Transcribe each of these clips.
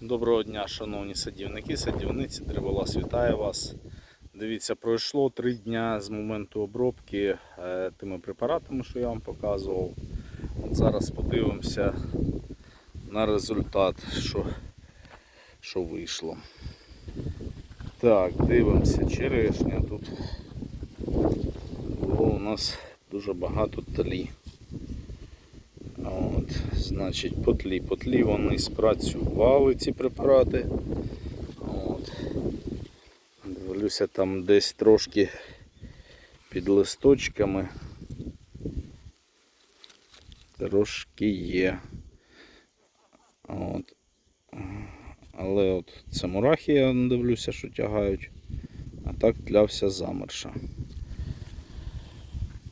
Доброго дня, шановні садівники, садівниці, Древолаз вітає вас. Дивіться, пройшло три дня з моменту обробки е, тими препаратами, що я вам показував. От зараз подивимося на результат, що, що вийшло. Так, дивимося, черешня тут було у нас дуже багато тлі. Значить, по тлі. По тлі вони спрацювали ці препарати. От. Дивлюся, там десь трошки під листочками. Трошки є. От. Але от це мурахи, я дивлюся, що тягають. А так тлявся замерша.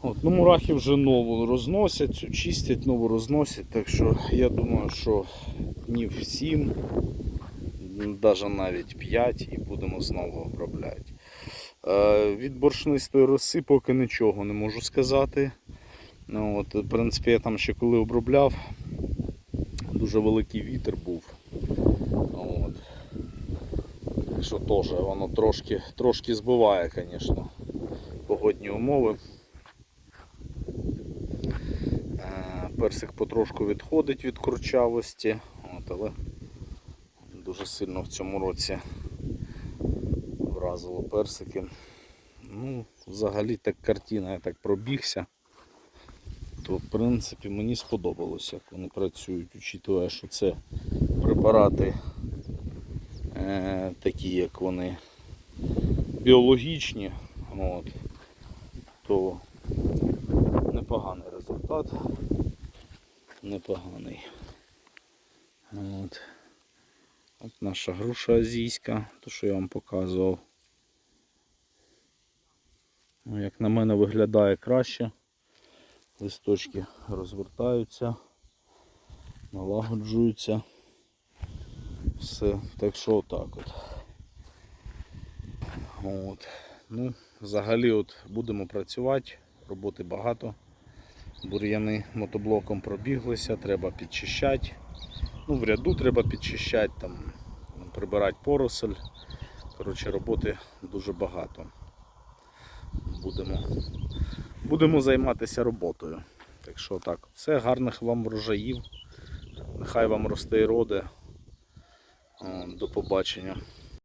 От, ну, мурахи вже нову розносять, чистять, нову розносять, так що я думаю, що днів 7, навіть навіть 5 і будемо знову обробляти. Е, від боршнистої роси поки нічого не можу сказати. Ну, от, в принципі, я там ще коли обробляв, дуже великий вітер був. От. Так що теж воно трошки, трошки збиває, звісно, погодні умови. Е, Персик потрошку відходить від курчавості, от, але дуже сильно в цьому році вразило персики. Ну, взагалі так картина, я так пробігся, то в принципі мені сподобалося, як вони працюють, учитывая, що це препарати е, такі, як вони біологічні, от, то непоганий результат. Непоганий. От. От наша груша азійська, то що я вам показував. Ну, як на мене виглядає краще. Листочки розвертаються, налагоджуються. Все, так що отак от. От. Ну, взагалі от будемо працювати, роботи багато. Бур'яни мотоблоком пробіглися, треба підчищати. Ну, в ряду треба підчищати, там, прибирати поросель. Коротше, роботи дуже багато. Будемо, будемо займатися роботою. Так що так, все, гарних вам врожаїв. Нехай вам росте і роде. До побачення.